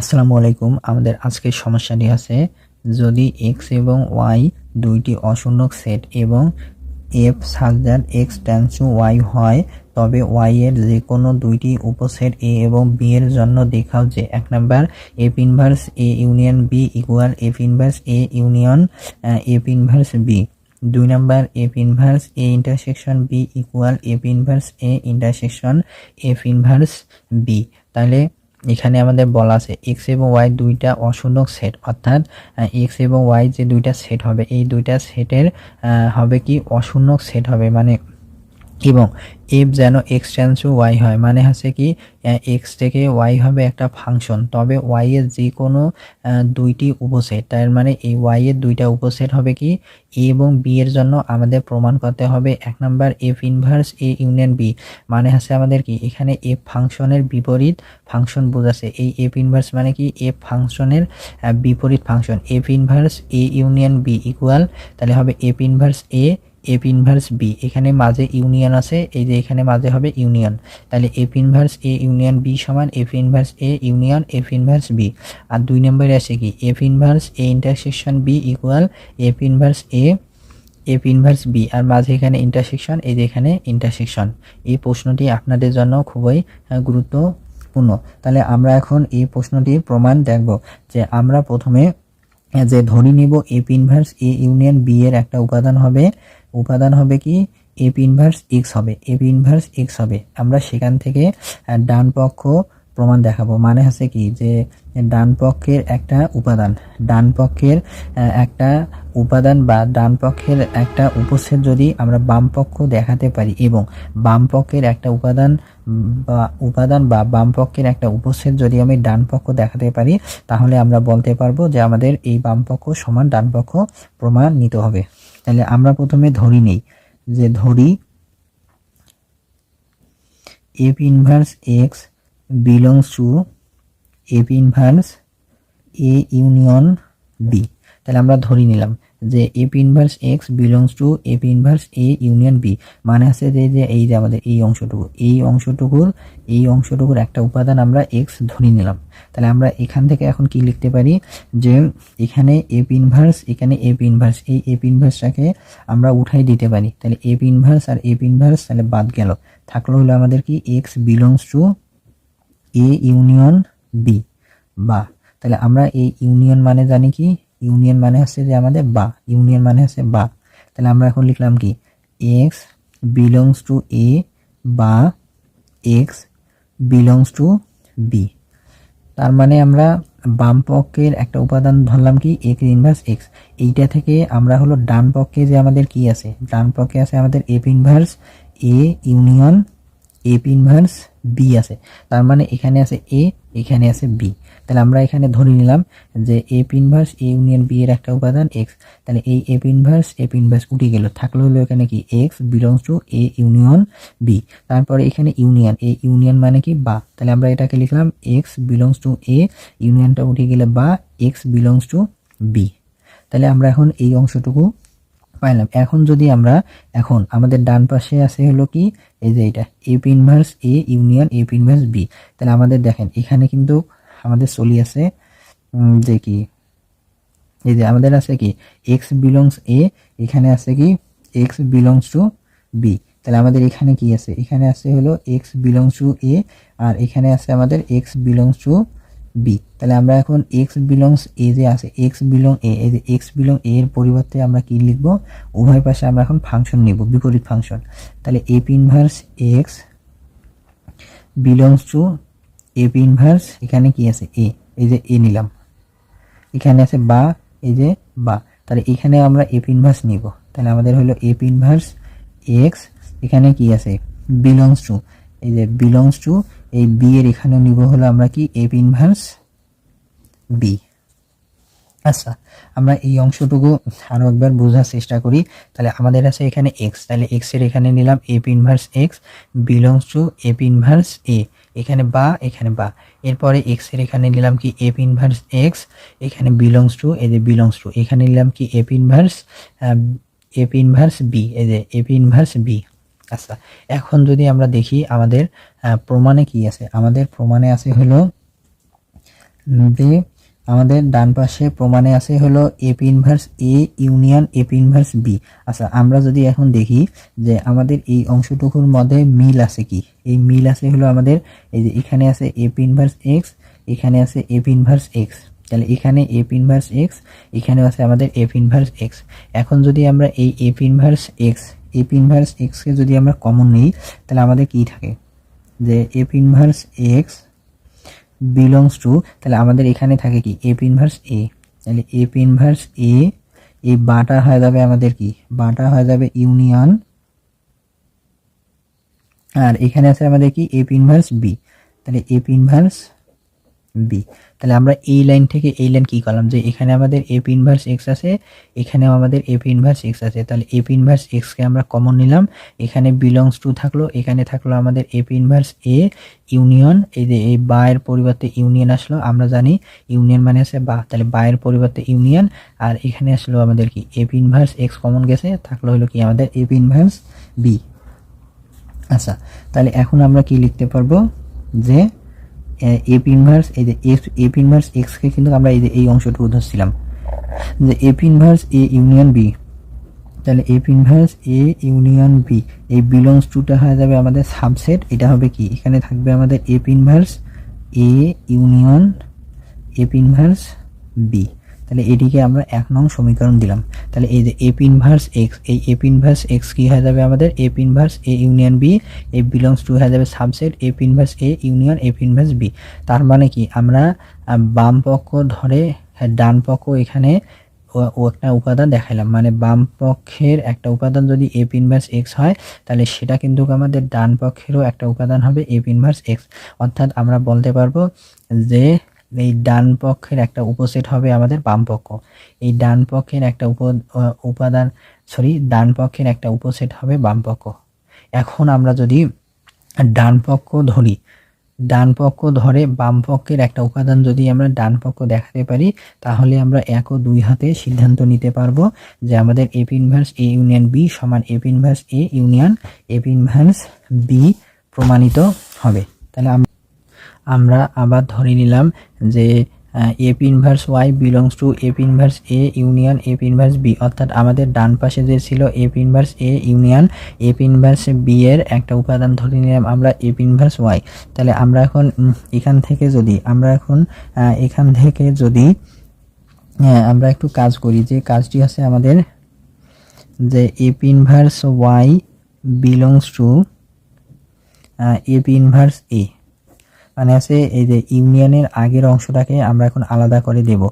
আসসালামু আলাইকুম। আমাদের আজকের সমস্যাটি আছে যদি এক্স এবং ওয়াই দুইটি অশূন্যক সেট এবং এফ সাজার এক্স ট্যান্স ওয়াই হয়, তবে ওয়াই এর যে কোনো দুইটি উপসেট এ এবং বি এর জন্য দেখাও যে এক number f inverse A union B equal f inverse A union f inverse B দুই number f inverse A intersection B equal f inverse A intersection f inverse B তাহলে এখানে আমাদের বলা আছে এক্স এবং ওয়াই দুইটা অশূন্যক সেট অর্থাৎ এক্স এবং ওয়াই যে দুইটা সেট হবে, এই দুইটা সেটের হবে কি অশূন্যক সেট হবে মানে এবং এফ যেন এক্স টেন্স টু ওয়াই হয় মানে হচ্ছে কি এক্স থেকে ওয়াই হবে একটা ফাংশন তবে ওয়াই এর যে কোনো দুইটি উপসেট, তার মানে এই এর দুইটা উপসেট হবে কি এ এবং বি এর জন্য আমাদের প্রমাণ করতে হবে এক number f inverse A union B মানে হচ্ছে আমাদের কি, এখানে এফ ফাংশনের বিপরীত ফাংশন বোঝাচ্ছে, এই এফ ইনভার্স মানে কি এফ ফাংশনের বিপরীত function f inverse A union B equal তাহলে হবে f inverse A f inverse B এখানে মাঝে ইউনিয়ন আছে, এই যে এখানে মাঝে হবে ইউনিয়ন তাহলে f inverse A union B সমান f inverse A union f inverse B আর দুই নম্বরে আছে কি? F inverse A intersection B equal f inverse A f inverse B আর মাঝে এখানে ইন্টারসেকশন এই যে এখানে ইন্টারসেকশন এই প্রশ্নটি আপনাদের জন্য খুবই গুরুত্বপূর্ণ। তাহলে আমরা এখন এই প্রশ্নটির প্রমাণ দেখব যে আমরা প্রথমে, যে ধরি নিব f inverse A union B এর একটা উপাদান হবে উপাদান হবে কি? এফ ইনভার্স এক্স হবে। এফ ইনভার্স এক্স হবে। আমরা সেখান থেকে ডান পক্ষ প্রমাণ দেখাবো। মানে হচ্ছে কি? যে ডান পক্ষের একটা উপাদান, ডান পক্ষের একটা উপাদান বা ডান পক্ষের একটা উপসেট যদি আমরা বাম পক্ষ দেখাতে পারি এবং বাম পক্ষের একটা উপাদান বা উপাদান বা বাম পক্ষের একটা উপসেট যদি আমি ডান পক্ষ দেখাতে পারি, তাহলে আমরা বলতে পারব যে আমাদের এই বাম পক্ষ সমান ডান পক্ষ প্রমাণ নিতে হবে। তাহলে আমরা প্রথমে ধরি নেই, যে ধরি f inverse X belongs to f inverse A union B তাহলে আমরা ধরি নিলাম যে f inverse X belongs to f inverse A union B মানে আছে যে যে এই যে আমাদের এই অংশটুকু। এই অংশটুকুর এই অংশটুকুর একটা উপাদান আমরা এক্স ধরে নিলাম। তাহলে আমরা এখান থেকে এখন কি লিখতে পারি? যে এখানে এফ ইনভার্স এখানে এফ ইনভার্স এই এফ ইনভার্সটাকে আমরা উঠাই দিতে পারি। তাহলে এফ ইনভার্স আর এফ ইনভার্স তাহলে বাদ গেল। থাকল হলো আমাদের কি? X belongs to A union B বা, তাহলে আমরা এই ইউনিয়ন মানে জানি কি? ইউনিয়ন মানে হচ্ছে যে আমাদের বা ইউনিয়ন মানে হচ্ছে বা। তাহলে আমরা এখন লিখলাম কি? এক্স বিলংস টু এ বা এক্স বিলংস টু বি তার মানে আমরা বাম পক্ষের একটা উপাদান ধরলাম কি? এক্স ইনভার্স এক্স এইটা থেকে আমরা হলো ডান পক্ষে যে আমাদের কি আছে? ডান পক্ষে আছে আমাদের f inverse A union f inverse B আছে। তার মানে এখানে আছে এ এখানে আছে বি তাহলে আমরা এখানে ধরে নিলাম যে f inverse A union B এর একটা উপাদান এক্স তাহলে এই এফ ইনভার্স এফ ইনভার্স উঠে গেল। থাকল হলো এখানে কি? X belongs to A union B তারপরে এখানে ইউনিয়ন এ ইউনিয়ন মানে কি? বা। তাহলে আমরা এটাকে লিখলাম এক্স বিলংস টু এ ইউনিয়নটা উঠে গেলে বা এক্স বিলংস টু বি তাহলে আমরা এখন এই অংশটুকু পাইলাম। এখন যদি আমরা, এখন আমাদের ডান পাশে আছে হলো কি? এই যে এটা f inverse A union f inverse B তাহলে আমাদের দেখেন, এখানে কিন্তু আমাদের চলি আছে যে কি? এই যে আমাদের আছে কি? এক্স বিলংস এ এখানে আছে কি? এক্স বিলংস টু বি তাহলে আমাদের এখানে কি আছে? এখানে আছে হলো এক্স বিলংস টু এ আর এখানে আছে আমাদের এক্স বিলংস টু বি তাহলে আমরা এখন এক্স বিলংস এ যে আছে এক্স বিলং এ এই যে এক্স বিলং এ এর পরিবর্তে আমরা কি লিখব? উভয় পাশে আমরা এখন ফাংশন নিব, বিপরীত ফাংশন তাহলে f inverse X belongs to f inverse এখানে কি আছে? এ এই যে এ নিলাম। এখানে আছে বা, এই যে বা। তাহলে এখানে আমরা এপ ইনভার্স নিব। তাহলে আমাদের হলো এপ ইনভার্স এক্স এখানে কি আছে? বিলংস টু এই যে বিলংস টু এই বি এর এখানে নিব হলো আমরা কি? এফ ইনভার্স বি আচ্ছা আমরা এই অংশটুকু আরও একবার বোঝার চেষ্টা করি। তাহলে আমাদের আছে এখানে এক্স তাহলে এক্সের এখানে নিলাম f inverse X belongs to f inverse A এখানে বা এখানে বা। এরপরে এক্সের এখানে নিলাম কি এফ ইনভার্স এক্স এখানে বিলংস টু এই যে বিলংস টু এখানে নিলাম কি f inverse f inverse B এই যে এফ ইনভার্স বি আচ্ছা এখন যদি আমরা দেখি আমাদের প্রমাণে কি আছে? আমাদের প্রমাণে আছে হলো, যে আমাদের ডান পাশে প্রমাণে আছে হলো f inverse A union f inverse B আচ্ছা আমরা যদি এখন দেখি যে আমাদের এই অংশটুকুর মধ্যে মিল আছে কি? এই মিল আছে হলো আমাদের, এই যে এখানে আছে এপি ইনভার্স এক্স এখানে আছে এপি ইনভার্স এক্স তাহলে এখানে এপি ইনভার্স এক্স এখানেও আছে আমাদের এপি ইনভার্স এক্স এখন যদি আমরা এই f inverse X f inverse এক্সকে যদি আমরা কমন নিই, তাহলে আমাদের কি থাকে? যে f inverse X belongs to তাহলে আমাদের এখানে থাকে কি? এপি ইনভার্স এ তাহলে এপি ইনভার্স এ এই বাটা হয়ে যাবে আমাদের কি? বাটা হয়ে যাবে ইউনিয়ন আর এখানে আছে আমাদের কি? এপি ইনভার্স বি তাহলে এপি ইনভার্স বি তাহলে আমরা এই লাইন থেকে এই লাইন কি করলাম? যে এখানে আমাদের এপি ইনভার্স এক্স আছে, এখানেও আমাদের এপি ইনভার্স এক্স আছে। তাহলে এপি ইনভার্স এক্সকে আমরা কমন নিলাম। এখানে বিলংস টু থাকল, এখানে থাকল আমাদের এপি ইনভার্স এ ইউনিয়ন এই যে এই বায়ের পরিবর্তে ইউনিয়ন আসলো, আমরা জানি ইউনিয়ন মানে আছে বা। তাহলে বায়ের পরিবর্তে ইউনিয়ন আর এখানে আসলো আমাদের কি? এপি ইনভার্স এক্স কমন গেছে, থাকল হলো কি আমাদের এপি ইনভার্স বি আচ্ছা তাহলে এখন আমরা কি লিখতে পারব? যে এপ ইনভার্স এই যে এক্স এপ ইনভার্স এক্সকে কিন্তু আমরা এই যে এই অংশটুকু ধরছিলাম। যে f inverse A union B তাহলে f inverse A union B এই বিলংস টুটা হয়ে যাবে আমাদের সাবসেট এটা হবে কি? এখানে থাকবে আমাদের f inverse A union f inverse B তাহলে এটিকে আমরা এক নং সমীকরণ দিলাম। তাহলে এই যে এপ ইনভার্স এক্স এই এপ ইনভার্স এক্স কি হয়ে যাবে আমাদের? F inverse A union B A belongs to হয়ে যাবে subset f inverse A union f inverse B তার মানে কি? আমরা বাম পক্ষ ধরে হ্যাঁ, ডান পক্ষ এখানে ও- একটা উপাদান দেখাইলাম। মানে বাম পক্ষের একটা উপাদান যদি এপ ইনভার্স এক্স হয় তাহলে সেটা কিন্তু আমাদের ডান পক্ষেরও একটা উপাদান হবে এপ ইনভার্স এক্স অর্থাৎ আমরা বলতে পারব যে এই ডান পক্ষের একটা উপসেট হবে আমাদের বাম পক্ষ। এই ডান পক্ষের একটা উপ উপাদান সরি ডান পক্ষের একটা উপসেট হবে বাম পক্ষ। এখন আমরা যদি ডান পক্ষ ধরি, ডান পক্ষ ধরে বাম পক্ষের একটা উপাদান যদি আমরা ডান পক্ষ দেখাতে পারি, তাহলে আমরা এক ও দুই হাতে সিদ্ধান্ত নিতে পারব যে আমাদের f inverse A union B সমান f inverse A union f inverse B প্রমাণিত হবে। তাহলে আমরা আবার ধরে নিলাম যে f inverse Y belongs to f inverse A union f inverse B অর্থাৎ আমাদের ডান পাশে যে ছিল f inverse A union f inverse B এর একটা উপাদান ধরে নিলাম আমরা এপ ইনভার্স ওয়াই তাহলে আমরা এখন এখান থেকে যদি, আমরা এখন এখান থেকে যদি আমরা একটু কাজ করি যে কাজটি আছে আমাদের যে f inverse Y belongs to f inverse A মানে আছে এই যে ইউনিয়নের আগের অংশটাকে আমরা এখন আলাদা করে দেব।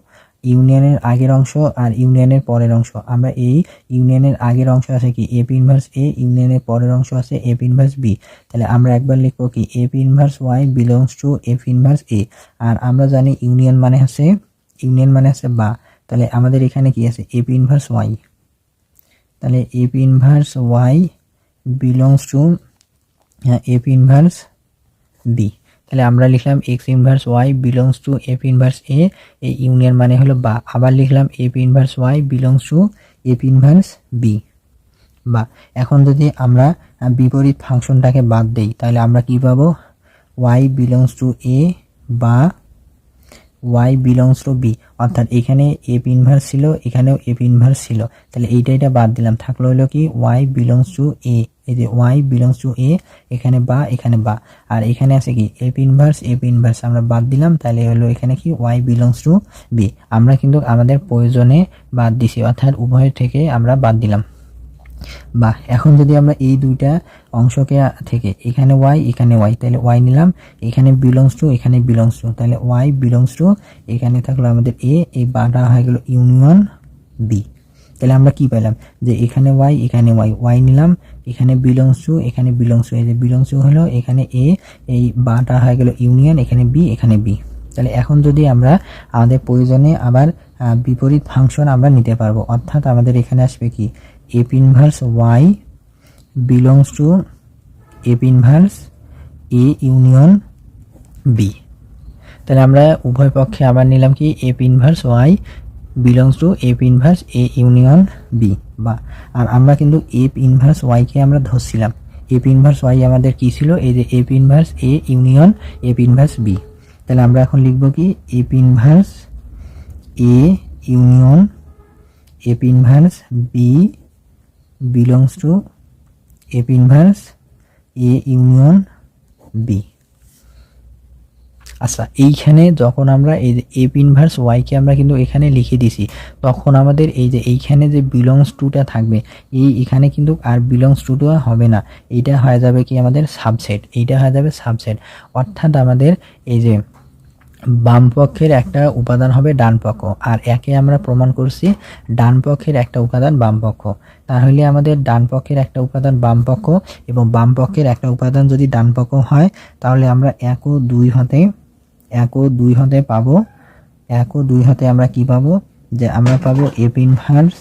ইউনিয়নের আগের অংশ আর ইউনিয়নের পরের অংশ। আমরা এই ইউনিয়নের আগের অংশ আছে কি? এপ ইনভার্স এ ইউনিয়নের পরের অংশ আছে এপ ইনভার্স বি তাহলে আমরা একবার লিখব কি? F inverse Y belongs to f inverse A আর আমরা জানি ইউনিয়ন মানে আছে ইউনিয়ন মানে আছে বা। তাহলে আমাদের এখানে কি আছে? এপ ইনভার্স ওয়াই তাহলে f inverse Y belongs to f inverse B তাহলে আমরা লিখলাম X inverse Y belongs to f inverse A এই ইউনিয়ন মানে হলো বা। আবার লিখলাম f inverse Y belongs to f inverse B বা, এখন যদি আমরা বিপরীত ফাংশনটাকে বাদ দেই, তাহলে আমরা কি পাবো? ওয়াই বিলংস টু এ বা ওয়াই বিলংস টু বি অর্থাৎ এখানে এফ ইনভার্স ছিল, এখানেও এফ ইনভার্স ছিল। তাহলে এইটা এটা বাদ দিলাম। থাকল হলো কি? ওয়াই বিলংস টু এ এই যে ওয়াই বিলংস টু এ এখানে বা এখানে বা। আর এখানে আছে কি? এফ ইনভার্স এফ ইনভার্স আমরা বাদ দিলাম, তাহলে হলো এখানে কি? ওয়াই বিলংস টু বি আমরা কিন্তু আমাদের প্রয়োজনে বাদ দিছি, অর্থাৎ উভয় থেকে আমরা বাদ দিলাম। বা, এখন যদি আমরা এই দুইটা অংশকে থেকে, এখানে ওয়াই এখানে ওয়াই তাহলে ওয়াই নিলাম, এখানে বিলংস টু এখানে বিলংস টু তাহলে ওয়াই বিলংস টু এখানে থাকল আমাদের এ এই বাটা হয়ে গেল ইউনিয়ন বি তাহলে আমরা কি পেলাম? যে এখানে ওয়াই এখানে ওয়াই ওয়াই নিলাম এখানে বিলংস টু এখানে বিলংস টু এই যে বিলংস টু হলো, এখানে এ এই বাটা হয়ে গেল ইউনিয়ন এখানে বি এখানে বি তাহলে এখন যদি আমরা আমাদের প্রয়োজনে আবার বিপরীত ফাংশন আমরা নিতে পারব, অর্থাৎ আমাদের এখানে আসবে কি? F inverse y belongs to f inverse A union B তাহলে আমরা উভয় পক্ষে আবার নিলাম কি? F inverse y belongs to f inverse A union B বা, আর আমরা কিন্তু এপ ইনভার্স ওয়াইকে আমরা ধরছিলাম। এপ ইনভার্স ওয়াই আমাদের কি ছিল? এই যে f inverse A union f inverse B তাহলে আমরা এখন লিখব কি? F inverse A union f inverse B belongs to f inverse A union B আচ্ছা এইখানে যখন আমরা এই যে এপ ইনভার্স ওয়াইকে আমরা কিন্তু এখানে লিখে দিছি তখন আমাদের এই যে এইখানে যে বিলংস টুটা থাকবে, এই এখানে কিন্তু আর বিলংস টুটা হবে না। এইটা হয়ে যাবে কি আমাদের সাবসেট এইটা হয়ে যাবে সাবসেট অর্থাৎ আমাদের এই যে বাম পক্ষের একটা উপাদান হবে ডান পক্ষ, আর একে আমরা প্রমাণ করছি ডান পক্ষের একটা উপাদান বাম পক্ষ। তাহলে আমাদের ডান পক্ষের একটা উপাদান বাম পক্ষ এবং বাম পক্ষের একটা উপাদান যদি ডান পক্ষ হয়, তাহলে আমরা এক ও দুই হতে এক দুই হতে পাবো। এক দুই হতে আমরা কি পাবো? যে আমরা পাবো f inverse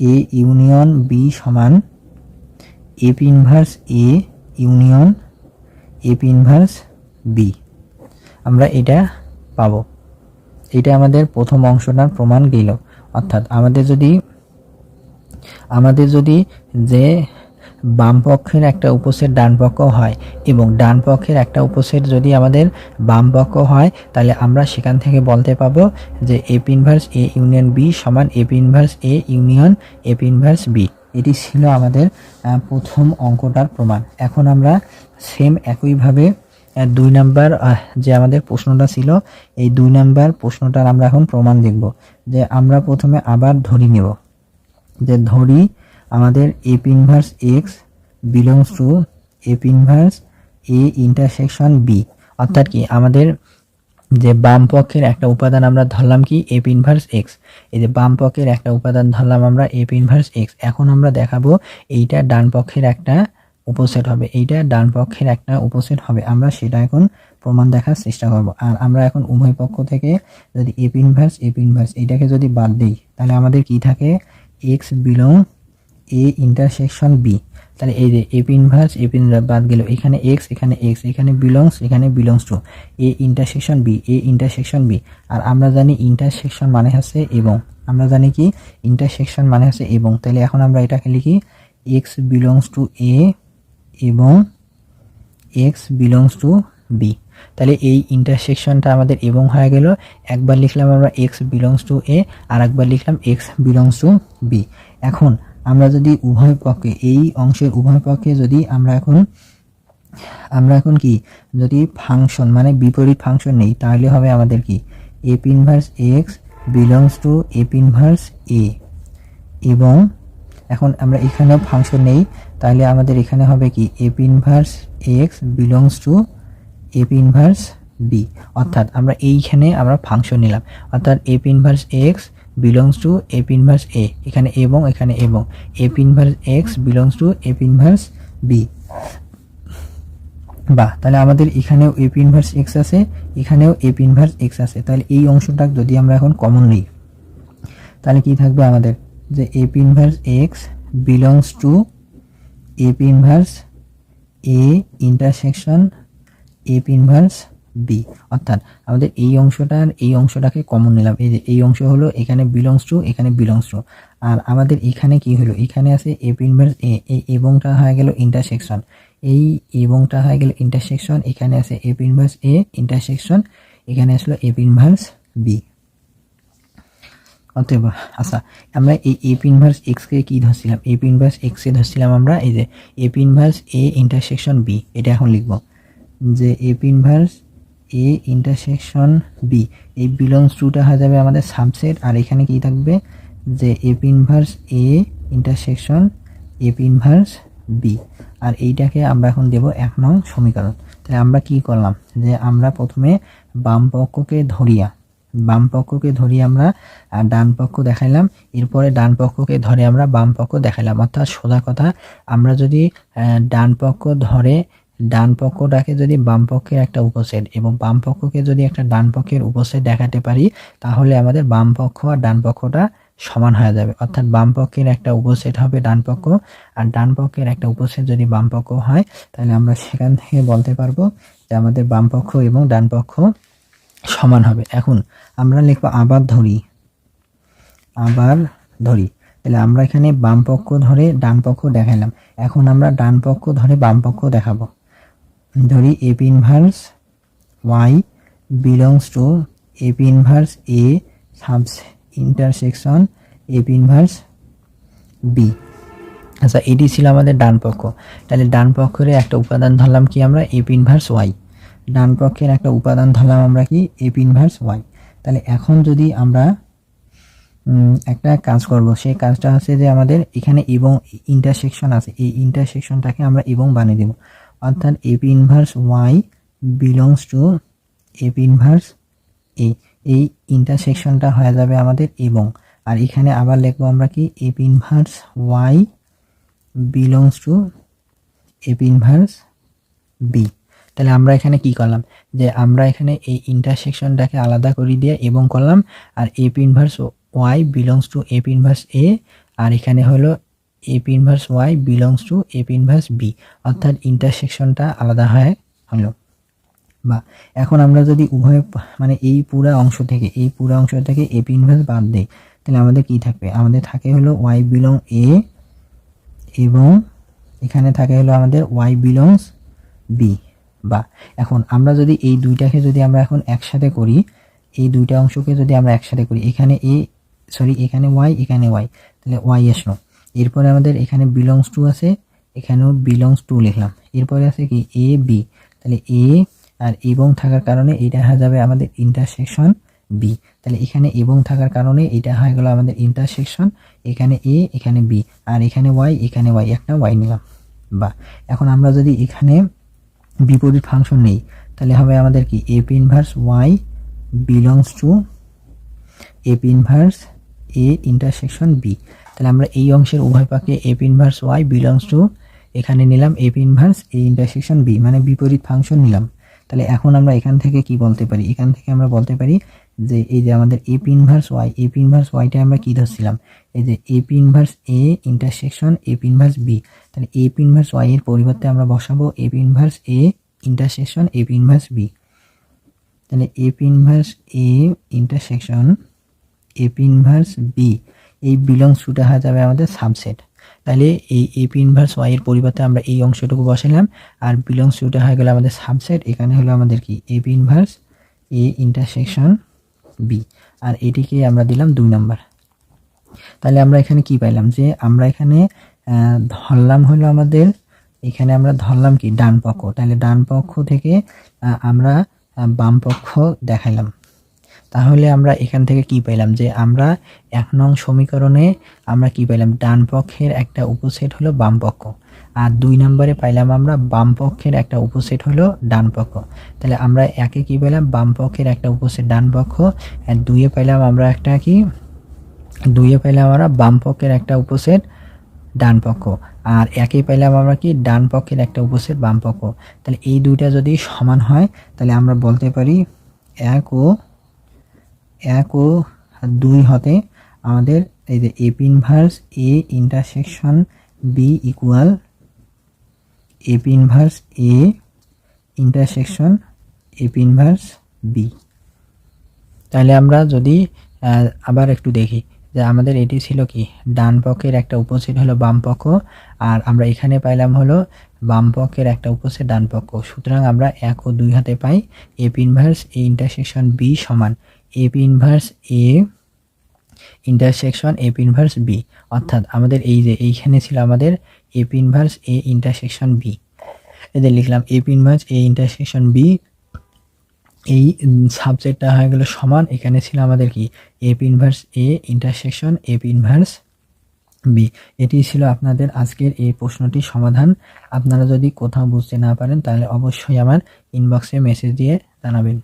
A union B সমান f inverse A union f inverse B আমরা এটা পাবো। এটা আমাদের প্রথম অংশটার প্রমাণ গেল। অর্থাৎ আমাদের যদি আমাদের যদি যে বাম পক্ষের একটা উপসেট ডান পক্ষ হয় এবং ডান পক্ষের একটা উপসেট যদি আমাদের বাম পক্ষ হয়, তাহলে আমরা সেখান থেকে বলতে পাবো যে f inverse A union B সমান f inverse A union, f inverse B. এটি ছিল আমাদের প্রথম অঙ্কটার প্রমাণ। এখন আমরা সেম একইভাবে দুই নাম্বার যে আমাদের প্রশ্নটা ছিল, এই দুই নাম্বার প্রশ্নটার আমরা এখন প্রমাণ দেখব। যে আমরা প্রথমে আবার ধরি নেব। যে ধরি আমাদের f inverse x belongs to f inverse A intersection B অর্থাৎ কি আমাদের যে বাম পক্ষের একটা উপাদান আমরা ধরলাম কি এপ ইনভার্স এক্স এই যে বাম পক্ষের একটা উপাদান ধরলাম আমরা এপ ইনভার্স এক্স এখন আমরা দেখাবো এইটা ডান পক্ষের একটা উপসেট হবে। এইটা ডান পক্ষের একটা উপসেট হবে। আমরা সেটা এখন প্রমাণ দেখার চেষ্টা করব। আর আমরা এখন উভয় পক্ষ থেকে যদি এপ ইনভার্স এপ ইনভার্স এইটাকে যদি বাদ দিই, তাহলে আমাদের কি থাকে? X belong A intersection B তাহলে এই যে এপ ইনভার্স এপ বাদ গেল। এখানে এক্স এখানে এক্স এখানে বিলংস এখানে belongs to A intersection B A intersection B আর আমরা জানি ইন্টারসেকশন মানে হচ্ছে এবং। আমরা জানি কি? ইন্টারসেকশন মানে হচ্ছে এবং। তাহলে এখন আমরা এটাকে লিখি এক্স বিলংস টু এ এবং এক্স বিলংস টু বি তাহলে এই ইন্টারসেকশনটা আমাদের এবং হয়ে গেল। একবার লিখলাম আমরা এক্স বিলংস টু এ আর একবার লিখলাম এক্স বিলংস টু বি এখন আমরা যদি উভয় পক্ষে, এই অংশের উভয় পক্ষে যদি আমরা এখন আমরা এখন কি? যদি ফাংশন মানে বিপরীত ফাংশন নেই, তাহলে হবে আমাদের কি? F inverse x belongs to f inverse A. এবং এখন আমরা এখানেও ফাংশন নেই, তাহলে আমাদের এখানে হবে কি? F inverse x belongs to f inverse B. অর্থাৎ আমরা এইখানে আমরা ফাংশন নিলাম। অর্থাৎ f inverse x belongs to f inverse A এখানে এবং এখানে এবং f inverse x belongs to f inverse B বা তাহলে আমাদের এখানেও এপ ইনভার্স এক্স আছে, এখানেও এপ ইনভার্স এক্স আছে। তাহলে এই অংশটা যদি আমরা এখন কমন নিই, তাহলে কি থাকবে আমাদের? যে f inverse x belongs to f inverse A intersection f inverse B অর্থাৎ আমাদের এই অংশটার এই অংশটাকে কমন নিলাম। এই যে এই অংশ হলো এখানে বিলংস টু এখানে বিলংস টু আর আমাদের এখানে কি হলো? এখানে আছে এপ ইনভার্স এ এই এবংটা হয়ে গেল ইন্টারসেকশন এই এবংটা হয়ে গেল ইন্টারসেকশন এখানে আছে এপ ইনভার্স এ ইন্টারসেকশন এখানে আসলো এপ ইনভার্স বি অতএব আচ্ছা আমরা এই এপ ইনভার্স এক্সকে কি ধরছিলাম? এপ ইনভার্স এক্সে ধরছিলাম আমরা এই যে f inverse A intersection B এটা এখন লিখব যে f inverse A intersection B এই বিলংস টুটা হয়ে যাবে আমাদের সাবসেট আর এখানে কি থাকবে? যে f inverse A intersection f inverse B আর এইটাকে আমরা এখন দেব এক নং সমীকরণ। তাহলে আমরা কি করলাম? যে আমরা প্রথমে বাম পক্ষকে ধরিয়া, বাম পক্ষকে ধরি আমরা ডান পক্ষ দেখাইলাম। এরপরে ডান পক্ষকে ধরে আমরা বাম পক্ষ দেখাইলাম। অর্থাৎ সোজা কথা, আমরা যদি ডান পক্ষ ধরে ডান পক্ষটাকে যদি বাম পক্ষের একটা উপসেট এবং বাম পক্ষকে যদি একটা ডান পক্ষের উপসেট দেখাতে পারি, তাহলে আমাদের বাম পক্ষ আর ডান পক্ষটা সমান হয়ে যাবে। অর্থাৎ বাম পক্ষের একটা উপসেট হবে ডান পক্ষ আর ডান পক্ষের একটা উপসেট যদি বাম পক্ষ হয়, তাহলে আমরা সেখান থেকে বলতে পারব যে আমাদের বাম পক্ষ এবং ডান পক্ষ সমান হবে। এখন আমরা লিখব আবার ধরি। আবার ধরি। তাহলে আমরা এখানে বাম পক্ষ ধরে ডান পক্ষ দেখালাম এখন আমরা ডান পক্ষ ধরে বাম পক্ষ দেখাবো। ধরি f inverse y belongs to f inverse A subs intersection AP inverse B আচ্ছা এটি ছিল আমাদের ডান পক্ষ। তাহলে ডান পক্ষের একটা উপাদান ধরলাম কি আমরা? এপি ইনভার্স ওয়াই ডান পক্ষের একটা উপাদান ধরলাম আমরা কি? এপি ইনভার্স ওয়াই তাহলে এখন যদি আমরা একটা কাজ করব, সেই কাজটা হচ্ছে যে আমাদের এখানে এবং ইন্টারসেকশন আছে। এই ইন্টারসেকশনটাকে আমরা এবং বানিয়ে দেব। অর্থাৎ f inverse y belongs to f inverse A এই ইন্টারসেকশনটা হয়ে যাবে আমাদের এবং। আর এখানে আবার লিখব আমরা কি? F inverse y belongs to f inverse B তাহলে আমরা এখানে কি করলাম? যে আমরা এখানে এই ইন্টারসেকশনটাকে আলাদা করে দিয়ে এবং করলাম। আর f inverse y belongs to f inverse A আর এখানে হলো f inverse y belongs to f inverse B অর্থাৎ ইন্টারসেকশনটা আলাদা হয়ে হলো বা এখন আমরা যদি উভয় মানে এই পুরা অংশ থেকে, এই পুরা অংশ থেকে এপি ইনভার্স বাদ দেই, তাহলে আমাদের কি থাকবে? আমাদের থাকে হলো ওয়াই বিলং এ এবং এখানে থাকে হলো আমাদের ওয়াই বিলংস বি বা এখন আমরা যদি এই দুইটাকে যদি আমরা এখন একসাথে করি, এই দুইটা অংশকে যদি আমরা একসাথে করি, এখানে এ সরি এখানে ওয়াই এখানে ওয়াই তাহলে ওয়াই আসলো। এরপরে আমাদের এখানে বিলংস টু আছে, এখানেও বিলংস টু লিখলাম। এরপরে আছে কি? এ বি তাহলে এ আর এবং থাকার কারণে এটা হয়ে যাবে আমাদের ইন্টারসেকশন বি তাহলে এখানে এবং থাকার কারণে এটা হয়ে গেল আমাদের ইন্টারসেকশন এখানে এ এখানে বি আর এখানে ওয়াই এখানে ওয়াই একটা ওয়াই নিলাম। বা, এখন আমরা যদি এখানে বিপরীত ফাংশন নেই, তাহলে হবে আমাদের কি? F inverse y belongs to f inverse A intersection B তাহলে আমরা এই অংশের উভয় পাকে f inverse y belongs to এখানে নিলাম f inverse A intersection B মানে বিপরীত ফাংশন নিলাম তাহলে এখন আমরা এখান থেকে কি বলতে পারি এখান থেকে আমরা বলতে পারি যে এই যে আমাদের f inverse y f inverse ওয়াইটা আমরা কি ধরছিলাম এই যে f inverse A intersection f inverse B তাহলে এপি ইনভার্স ওয়াই এর পরিবর্তে আমরা বসাবো f inverse A intersection f inverse B তাহলে f inverse A intersection f inverse B এই বিলংস টুটা হয়ে যাবে আমাদের সাবসেট তাহলে এই এপি ইনভার্স ওয়াই এর পরিবর্তে আমরা এই অংশটুকু বসালাম আর বিলংস টুটা হয়ে গেল আমাদের সাবসেট এখানে হলো আমাদের কি? F inverse A intersection B আর এটিকে আমরা দিলাম দুই নাম্বার তাহলে আমরা এখানে কি পাইলাম? যে আমরা এখানে ধরলাম হলো আমাদের, এখানে আমরা ধরলাম কি? ডান পক্ষ। তাহলে ডান পক্ষ থেকে আমরা বাম পক্ষ দেখাইলাম। তাহলে আমরা এখান থেকে কি পাইলাম? যে আমরা এক নং সমীকরণে আমরা কি পাইলাম? ডান পক্ষের একটা উপসেট হলো বাম পক্ষ। আর দুই নম্বরে পাইলাম আমরা বাম পক্ষের একটা উপসেট হলো ডান পক্ষ। তাহলে আমরা একে কি পেলাম বাম পক্ষের একটা উপসেট ডান পক্ষ। আর দুইয়ে পাইলাম আমরা একটা কি? দুইয়ে পাইলাম আমরা বাম পক্ষের একটা উপসেট ডান পক্ষ। আর একে পাইলাম আমরা কি? ডান পক্ষের একটা উপসেট বাম পক্ষ। তাহলে এই দুইটা যদি সমান হয়, তাহলে আমরা বলতে পারি এক ও এক ও দুই হতে আমাদের এই যে f inverse A intersection B equal f inverse A intersection f inverse B তাহলে আমরা যদি আবার একটু দেখি যে আমাদের এটি ছিল কি? ডান পক্ষের একটা উপসেট হলো বাম পক্ষ, আর আমরা এখানে পাইলাম হলো বাম পক্ষের একটা উপসেট ডান পক্ষ। সুতরাং আমরা এক ও দুই হাতে পাই f inverse A intersection B সমান f inverse A intersection f inverse B অর্থাৎ আমাদের এই যে এইখানে ছিল আমাদের f inverse A intersection B এদের লিখলাম f inverse A intersection B এই সাবজেক্টটা হয়ে গেল সমান। এখানে ছিল আমাদের কি? F inverse A intersection f inverse B এটি ছিল আপনাদের আজকের এই প্রশ্নটির সমাধান। আপনারা যদি কোথাও বুঝতে না পারেন, তাহলে অবশ্যই আমার ইনবক্সে মেসেজ দিয়ে জানাবেন।